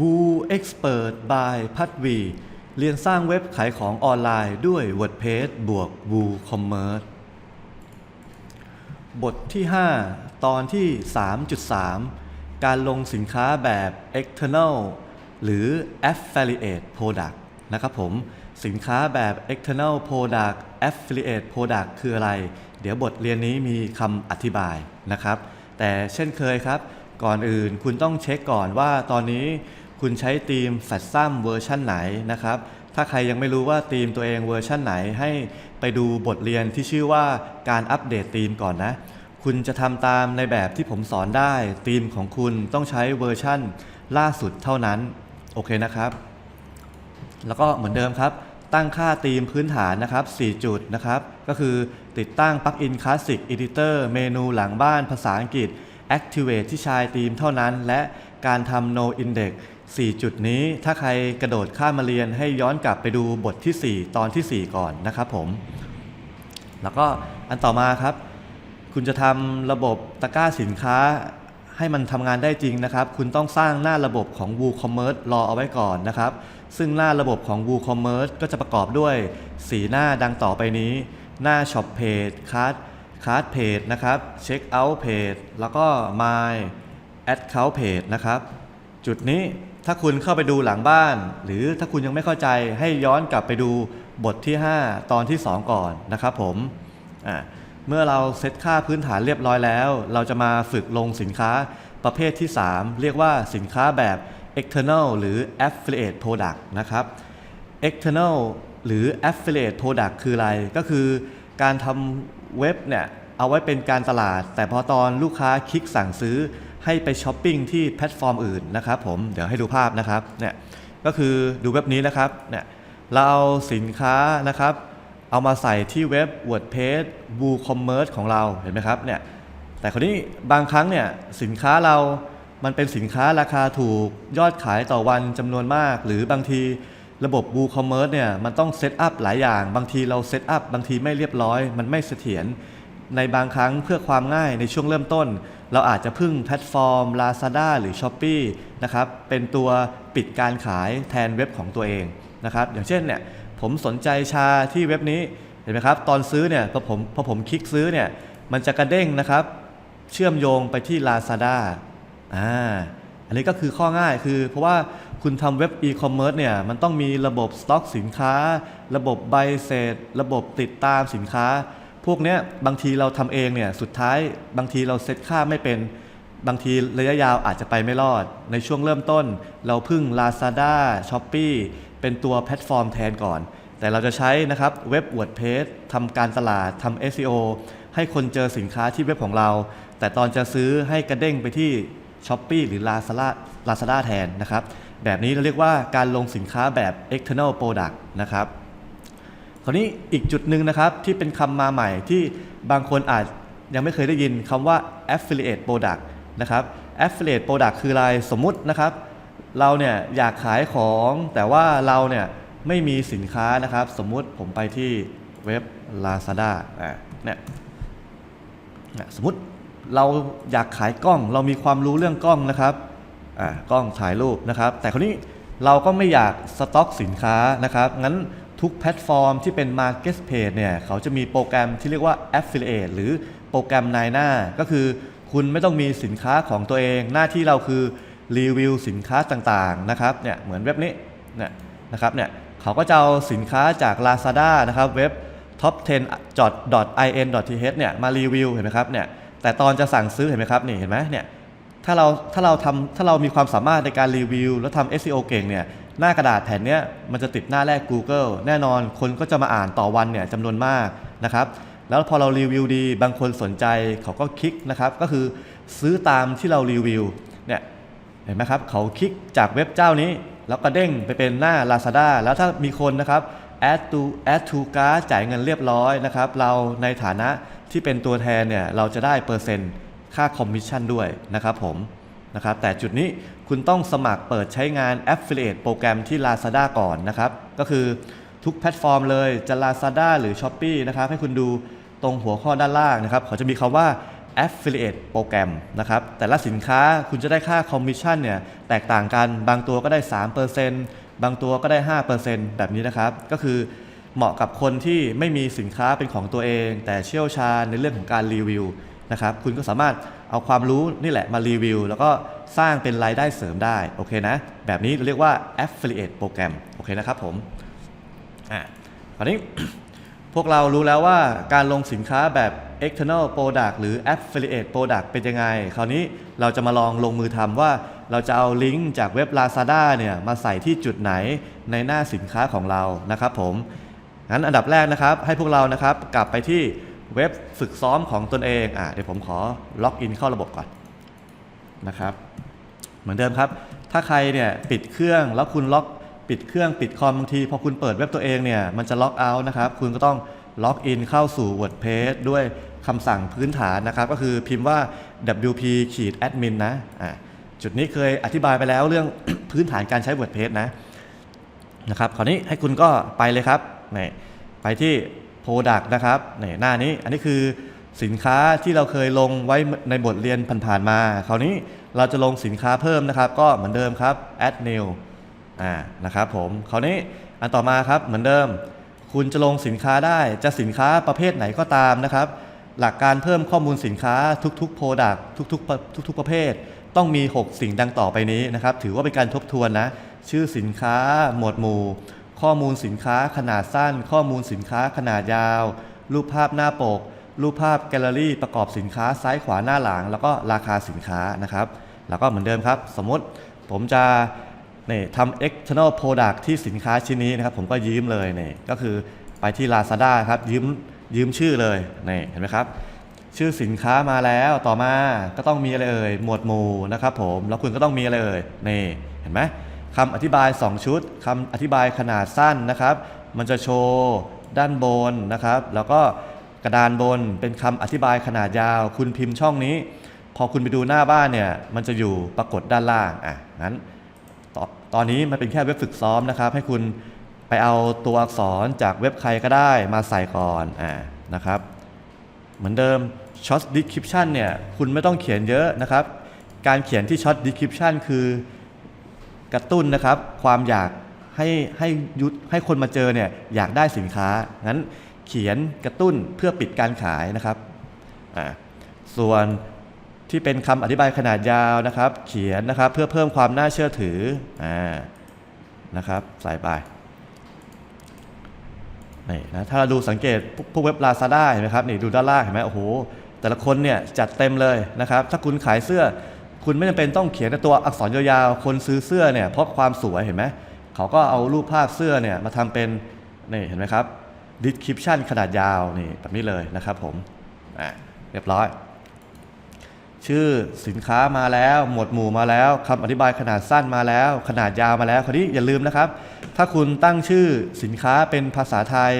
Woo Expert by พัดวีเรียนสร้างเว็บขายของออนไลน์ด้วย WordPress บวก WooCommerce บทที่ 5 ตอนที่ 3.3 การลงสินค้าแบบ external หรือ affiliate product นะครับผม สินค้าแบบ external product affiliate product คืออะไร เดี๋ยวบทเรียนนี้มีคำอธิบายนะครับ แต่เช่นเคยครับ ก่อนอื่นคุณต้องเช็คก่อนว่าตอนนี้ คุณใช้ธีม f a t s u m เวอร์ชันไหนนะครับ ถ้าใครยังไม่รู้ว่าธีมตัวเองเวอร์ชันไหน ให้ไปดูบทเรียนที่ชื่อว่าการอัปเดตธีมก่อนนะ คุณจะทำตามในแบบที่ผมสอนได้ธีมของคุณต้องใช้เวอร์ชั่นล่าสุดเท่านั้น โอเคนะครับ แล้วก็เหมือนเดิมครับ ตั้งค่าธีมพื้นฐานนะครับ 4 จุดนะครับ ก็คือติดตั้งปลั๊กอินคลาสสิกอิดิเตอร์เมนูหลังบ้านภาษาอังกฤษ Activate ที่ใช้ธีมเท่านั้น และการทำ No Index 4 จุดนี้ถ้าใครกระโดดข้ามมาเรียนให้ย้อนกลับไปดูบทที่ 4 ตอนที่ 4 ก่อนนะครับผม แล้วก็อันต่อมาครับ คุณจะทำระบบตะกร้าสินค้าให้มันทำงานได้จริงนะครับ คุณต้องสร้างหน้าระบบของ WooCommerce รอเอาไว้ก่อนนะครับ ซึ่งหน้าระบบของ WooCommerce ก็จะประกอบด้วย 4 หน้าดังต่อไปนี้ หน้า Shop Page Cart Cart Page นะครับ Checkout Page แล้วก็ My Account Page นะครับ จุดนี้ ถ้าคุณเข้าไปดูหลังบ้าน หรือถ้าคุณยังไม่เข้าใจให้ย้อนกลับไปดูบทที่ 5 ตอนที่ 2 ก่อนนะครับผมเมื่อเราเซตค่าพื้นฐานเรียบร้อยแล้ว เราจะมาฝึกลงสินค้าประเภทที่ 3 เรียกว่าสินค้าแบบ external หรือ affiliate product นะครับ external หรือ affiliate product คืออะไร ก็คือการทำเว็บเนี่ยเอาไว้เป็นการตลาด แต่พอตอนลูกค้าคลิกสั่งซื้อ ให้ไปช้อปปิ้งที่แพลตฟอร์มอื่นนะครับผมเดี๋ยวให้ดูภาพนะครับเนี่ยก็คือดูเว็บนี้นะครับเนี่ยเราเอาสินค้านะครับ เอามาใส่ที่เว็บ WordPress WooCommerce ของเราเห็นไหมครับเนี่ยแต่คราวนี้บางครั้งเนี่ยสินค้าเรามันเป็นสินค้าราคาถูกยอดขายต่อวันจำนวนมาก หรือบางทีระบบ WooCommerce เนี่ยมันต้องเซตอัพหลายอย่าง บางทีเราเซตอัพบางทีไม่เรียบร้อย มันไม่เสถียรในบางครั้งเพื่อความง่ายในช่วงเริ่มต้นเราอาจจะพึ่งแพลตฟอร์ม Lazada หรือ s h อ p e e นะครับเป็นตัวปิดการขายแทนเว็บของตัวเองนะครับอย่างเช่นเนี่ยผมสนใจชาที่เว็บนี้เห็นไหมครับตอนซื้อเนี่ยพอผมพอผมคลิกซื้อเนี่ยมันจะกระเด้งนะครับเชื่อมโยงไปที่ Lazada อ่าอันนี้ก็คือข้อง่ายคือ เพราะว่าคุณทำเว็บอีคอมเมิร์ซเนี่ยมันต้องมีระบบสต็อกสินค้า ระบบใบเสร็จ ระบบติดตามสินค้า พวกเนี้ยบางทีเราทำเองเนี่ยสุดท้ายบางทีเราเซตค่าไม่เป็นบางทีระยะยาวอาจจะไปไม่รอด ในช่วงเริ่มต้น เราพึ่ง Lazada s h o p e e เป็นตัวแพลตฟอร์มแทนก่อน แต่เราจะใช้นะครับเว็บ WordPress ทำการตลาดทำ SEO ให้คนเจอสินค้าที่เว็บของเรา แต่ตอนจะซื้อให้กระเด้งไปที่ s h o p e e หรือ Lazada Lazada แทนนะครับ แบบนี้เราเรียกว่าการลงสินค้าแบบ external product นะครับ คราวนี้อีกจุดหนึ่งนะครับที่เป็นคำมาใหม่ที่บางคนอาจยังไม่เคยได้ยินคำว่า affiliate product นะครับ affiliate product คืออะไรสมมุตินะครับ เราเนี่ยอยากขายของแต่ว่าเราเนี่ยไม่มีสินค้านะครับ สมมุติผมไปที่เว็บ Lazada อะเนี่ยเนี่ยสมมติเราอยากขายกล้อง เรามีความรู้เรื่องกล้องนะครับอ่ากล้องถ่ายรูปนะครับ แต่คราวนี้เราก็ไม่อยากสต็อกสินค้านะครับงั้น ทุกแพลตฟอร์มที่เป็น Marketplace เนี่ยเขาจะมีโปรแกรมที่เรียกว่า Affiliate หรือโปรแกรมนายหน้า ก็คือคุณไม่ต้องมีสินค้าของตัวเอง หน้าที่เราคือรีวิวสินค้าต่างๆนะครับเนี่ยเหมือนเว็บนี้เนี่ยนะครับเนี่ยเขาก็จะเอาสินค้าจาก Lazada นะครับเว็บ top 10 in th เนี่ยมารีวิวเห็นไหมครับเนี่ยแต่ตอนจะสั่งซื้อเห็นไหมครับนี่เห็นไหมเนี่ยถ้าเราถ้าเราทำถ้าเรามีความสามารถในการรีวิว แล้วทำ SEO เก่งเนี่ย หน้ากระดาษแผ่นนี้มันจะติดหน้าแรก Google แน่นอนคนก็จะมาอ่านต่อวันเนี่ยจำนวนมากนะครับแล้วพอเรารีวิวดี บางคนสนใจเขาก็คลิกนะครับ ก็คือซื้อตามที่เรารีวิวเนี่ยเห็นไหมครับเขาคลิกจากเว็บเจ้านี้ แล้วก็เด้งไปเป็นหน้า Lazada แล้วถ้ามีคนนะครับ add to add to cart จ่ายเงินเรียบร้อยนะครับ เราในฐานะที่เป็นตัวแทนเนี่ยเราจะได้เปอร์เซ็นต์ค่าคอมมิชชั่นด้วยนะครับผม นะครับแต่จุดนี้คุณต้องสมัครเปิดใช้งาน Affiliate โปรแกรมที่ Lazada ก่อนนะครับ ก็คือทุกแพลตฟอร์มเลยจะ Lazada หรือ s h o p e e นะครับให้คุณดูตรงหัวข้อด้านล่างนะครับเขาจะมีคำว่า affiliate โปรแกรมนะครับแต่ละสินค้าคุณจะได้ค่าคอมมิชชั่นเนี่ยแตกต่างกันบางตัวก็ได้ 3%บางตัวก็ได้ 5%แบบนี้นะครับ ก็คือเหมาะกับคนที่ไม่มีสินค้าเป็นของตัวเอง แต่เชี่ยวชาญในเรื่องของการรีวิวนะครับคุณก็สามารถ เอาความรู้นี่แหละมารีวิว แล้วก็สร้างเป็นรายได้เสริมได้โอเคนะ แบบนี้เรียกว่า affiliate โปรแกรมโอเคนะครับผมอะคราวนี้พวกเรารู้แล้วว่าการลงสินค้าแบบ external product หรือ affiliate product เป็นยังไง คราวนี้เราจะมาลองลงมือทำว่าเราจะเอาลิงก์จากเว็บ Lazada เนี่ยมาใส่ที่จุดไหนในหน้าสินค้าของเรานะครับผม งั้นอันดับแรกนะครับให้พวกเรานะครับกลับไปที่ เว็บฝึกซ้อมของตนเองอะเดี๋ยวผมขอล็อกอินเข้าระบบก่อนนะครับ เหมือนเดิมครับ ถ้าใครเนี่ยปิดเครื่องแล้วคุณล็อกปิดเครื่องปิดคอมบางทีพอคุณเปิดเว็บตัวเองเนี่ยมันจะล็อกเอาท์นะครับ คุณก็ต้องล็อกอินเข้าสู่ WordPress ด้วยคำสั่งพื้นฐานนะครับ ก็คือพิมพ์ว่า wp ขีด admin นะอะจุดนี้เคยอธิบายไปแล้วเรื่องพื้นฐานการใช้ WordPress นะนะครับคราวนี้ให้คุณก็ไปเลยครับนี่ไปที่ Product นะครับนหน้านี้อันนี้คือสินค้าที่เราเคยลงไว้ในบทเรียนผ่านๆมา คราวนี้เราจะลงสินค้าเพิ่มนะครับ ก็เหมือนเดิมครับ add new อ่านะครับผมคราวนี้อันต่อมาครับเหมือนเดิม คุณจะลงสินค้าได้จะสินค้าประเภทไหนก็ตามนะครับ หลักการเพิ่มข้อมูลสินค้าทุกๆ Product ทุกๆทุกๆประเภท ต้องมี 6 สิ่งดังต่อไปนี้นะครับ ถือว่าเป็นการทบทวนนะ ชื่อสินค้าหมวดหมู่ ข้อมูลสินค้าขนาดสั้น ข้อมูลสินค้าขนาดยาว รูปภาพหน้าปก รูปภาพแกลเลอรี่ประกอบสินค้าซ้ายขวาหน้าหลัง แล้วก็ราคาสินค้านะครับ แล้วก็เหมือนเดิมครับ สมมติผมจะนี่ทำ external product ที่สินค้าชิ้นนี้นะครับ ผมก็ยืมเลยนี่ก็คือไปที่ Lazada ครับยืมยืมชื่อเลยนี่เห็นไหมครับ ชื่อสินค้ามาแล้วต่อมาก็ต้องมีอะไรเอ่ยหมวดหมู่นะครับผมแล้วคุณก็ต้องมีอะไรเอ่ยนี่เห็นไหม คำอธิบาย 2 ชุดคำอธิบายขนาดสั้นนะครับ มันจะโชว์ด้านบนนะครับ แล้วก็กระดานบนเป็นคำอธิบายขนาดยาว คุณพิมพ์ช่องนี้ พอคุณไปดูหน้าบ้านเนี่ย มันจะอยู่ปรากฏด้านล่างอะงั้นตอตอนนี้มันเป็นแค่เว็บฝึกซ้อมนะครับ ให้คุณไปเอาตัวอักษรจากเว็บใครก็ได้มาใส่ก่อนอ่านะครับ เหมือนเดิม short description เนี่ยคุณไม่ต้องเขียนเยอะนะครับ การเขียนที่ short description คือ กระตุ้นนะครับ ความอยากให้ให้ยุให้คนมาเจอเนี่ยอยากได้สินค้างั้นเขียนกระตุ้นเพื่อปิดการขายนะครับอ่าส่วนที่เป็นคำอธิบายขนาดยาวนะครับ เขียนนะครับเพื่อเพิ่มความน่าเชื่อถืออ่านะครับใส่ไปนี่นะถ้าเราดูสังเกตพวกเว็บ Lazada เห็นไหมครับนี่ดูด้านล่างเห็นไหมโอ้โหแต่ละคนเนี่ยจัดเต็มเลยนะครับ ถ้าคุณขายเสื้อ คุณไม่จำเป็นต้องเขียนตัวอักษรยาวๆ คนซื้อเสื้อเนี่ยเพราะความสวยเห็นไหม เขาก็เอารูปภาพเสื้อเนี่ยมาทำเป็นนี่เห็นไหมครับ description ขนาดยาวนี่แบบนี้เลยนะครับผมอะเรียบร้อย ชื่อสินค้ามาแล้ว หมวดหมู่มาแล้วคำอธิบายขนาดสั้นมาแล้ว ขนาดยาวมาแล้วคราวนี้อย่าลืมนะครับ ถ้าคุณตั้งชื่อสินค้าเป็นภาษาไทย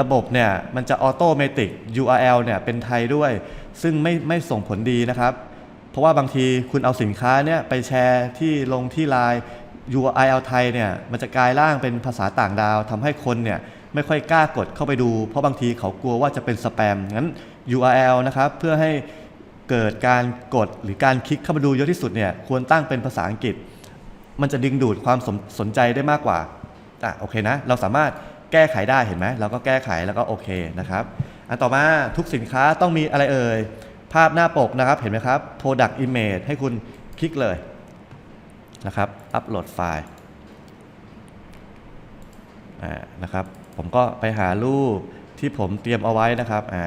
ระบบเนี่ยมันจะออโตเมติก URL เนี่ยเป็นไทยด้วย ซึ่งไม่ไม่ส่งผลดีนะครับ ราะว่าบางทีคุณเอาสินค้าเนี่ยไปแชร์ที่ลงที่ไลน์ URL ไทยเนี่ยมันจะกลายร่างเป็นภาษาต่างดาวทำให้คนเนี่ยไม่ค่อยกล้ากดเข้าไปดู เพราะบางทีเขากลัวว่าจะเป็นสแปมงั้น URL นะครับเพื่อให้เกิดการกดหรือการคลิกเข้ามาดูเยอะที่สุดเนี่ยควรตั้งเป็นภาษาอังกฤษ มันจะดึงดูดความสสนใจได้มากกว่าอะโอเคนะ เราสามารถแก้ไขได้เห็นไหมเราก็แก้ไขแล้วก็โอเคนะครับ อันต่อมาทุกสินค้าต้องมีอะไรเอ่ย ภาพหน้าปกนะครับ เห็นไหมครับ product image ให้คุณคลิกเลยนะครับ อัปโหลดไฟล์อ่านะครับ ผมก็ไปหารูปที่ผมเตรียมเอาไว้นะครับอ่า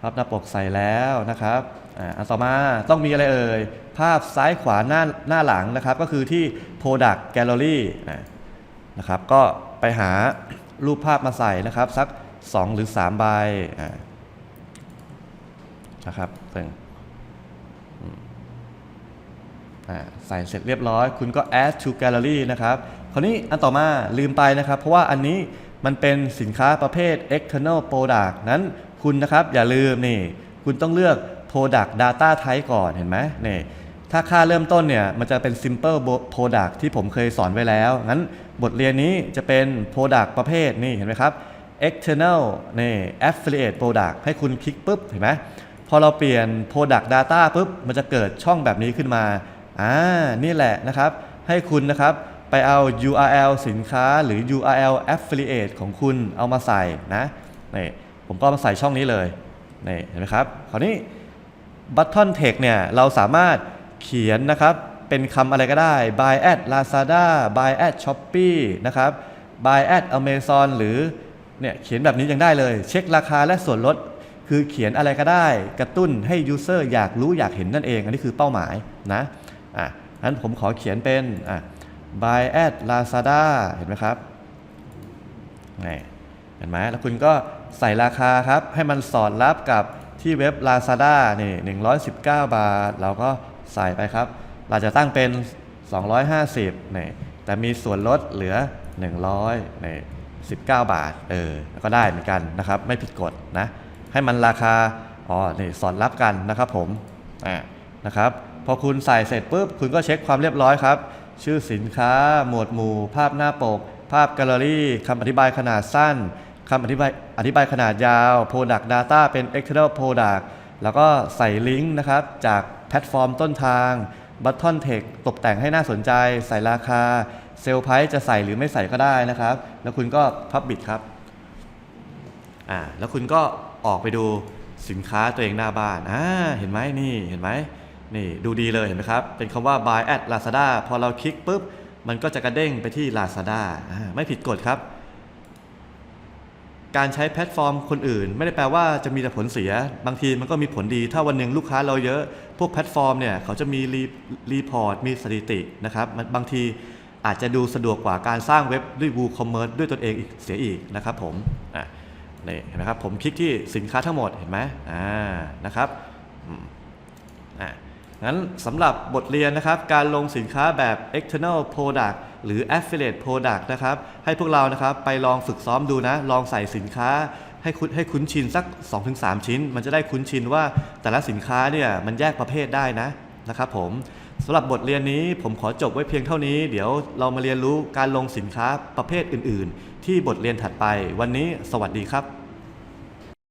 ภาพหน้าปกใส่แล้วนะครับอ่าอันต่อมาต้องมีอะไรเอ่ย ภาพซ้ายขวาหน้าหน้าหลังนะครับ ก็คือที่ Product Gallery นะครับ ก็ไปหารูปภาพมาใส่นะครับ สัก 2 หรือ 3 ใบอ่า นะครับซึ่งอืมอ่าใส่เสร็จเรียบร้อย คุณก็ add to gallery นะครับ คราวนี้อันต่อมาลืมไปนะครับ เพราะว่าอันนี้มันเป็นสินค้าประเภท external product นั้นคุณนะครับอย่าลืมนี่ คุณต้องเลือก product data type ก่อนเห็นไหมนี่ถ้าค่าเริ่มต้นเนี่ยมันจะเป็น simple product ที่ผมเคยสอนไว้แล้ว งั้นบทเรียนนี้จะเป็น product ประเภทนี่เห็นไหมครับ external นี่ affiliate product ให้คุณคลิกปุ๊บเห็นไหม พอเราเปลี่ยน Product Data ปุ๊บ มันจะเกิดช่องแบบนี้ขึ้นมา อ่า นี่แหละนะครับ ให้คุณนะครับไปเอา URL สินค้าหรือ URL affiliate ของคุณเอามาใส่นะนี่ผมก็มาใส่ช่องนี้เลยนี่เห็นไหมครับ คราวนี้ Button Text เนี่ย เราสามารถเขียนนะครับ เป็นคำอะไรก็ได้ buy at Lazada buy at Shopee นะครับ buy at Amazon หรือเนี่ยเขียนแบบนี้ยังได้เลย เช็คราคาและส่วนลด คือเขียนอะไรก็ได้กระตุ้นให้ user อร์อยากรู้อยากเห็นนั่นเอง อันนี้คือเป้าหมายนะอะงั้นผมขอเขียนเป็นอะ buy at Lazada เห็นไหมครับนี่เห็นไหมแล้วคุณก็ใส่ราคาครับ ให้มันสอดรับกับที่เว็บ Lazada นี่119 บาท เราก็ใส่ไปครับ เราจะตั้งเป็น 250นี่แต่มีส่วนลดเหลือ 100นี่19 บาท เออ ก็ได้เหมือนกันนะครับ ไม่ผิดกฎนะ ให้มันราคาอ๋อนี่สอดรับกันนะครับผมอ่านะครับพอคุณใส่เสร็จปุ๊บคุณก็เช็คความเรียบร้อยครับ ชื่อสินค้า หมวดหมู่ ภาพหน้าปก ภาพแกลเลอรี่คำอธิบายขนาดสั้นคำอธิบายอธิบายขนาดยาว Product Data เป็น external product แล้วก็ใส่ลิงก์นะครับจากแพลตฟอร์มต้นทาง Button Text ตกแต่งให้น่าสนใจ ใส่ราคา เซลล์ไพรส์จะใส่หรือไม่ใส่ก็ได้นะครับ แล้วคุณก็ Publish ครับอ่าแล้วคุณก็ ออกไปดูสินค้าตัวเองหน้าบ้านอ่าเห็นไหมนี่เห็นไหมนี่ดูดีเลยเห็นไหมครับ เป็นคำว่า buy at Lazada พอเราคลิกปุ๊บ มันก็จะกระเด้งไปที่ Lazada อ่าไม่ผิดกฎครับ การใช้แพลตฟอร์มคนอื่น ไม่ได้แปลว่าจะมีแต่ผลเสีย บางทีมันก็มีผลดี ถ้าวันหนึ่งลูกค้าเราเยอะ พวกแพลตฟอร์มเนี่ย เขาจะมีรีรีพอร์ต มีสถิตินะครับมันบางทีอาจจะดูสะดวกกว่าการสร้างเว็บด้วย WooCommerce ด้วยตนเองอีกเสียอีกนะครับผมอะ นี่เห็นไหมครับผมคลิกที่สินค้าทั้งหมดเห็นไหมอ่านะครับอืมอะงั้นสำหรับบทเรียนนะครับ การลงสินค้าแบบ external product หรือ affiliate product นะครับ ให้พวกเรานะครับไปลองฝึกซ้อมดูนะ ลองใส่สินค้าให้คุ้นให้คุ้นชินสัก 2-3 ชิ้น มันจะได้คุ้นชินว่าแต่ละสินค้าเนี่ยมันแยกประเภทได้นะนะครับผม สำหรับบทเรียนนี้ผมขอจบไว้เพียงเท่านี้ เดี๋ยวเรามาเรียนรู้การลงสินค้าประเภทอื่น ๆ ที่บทเรียนถัดไป วันนี้สวัสดีครับ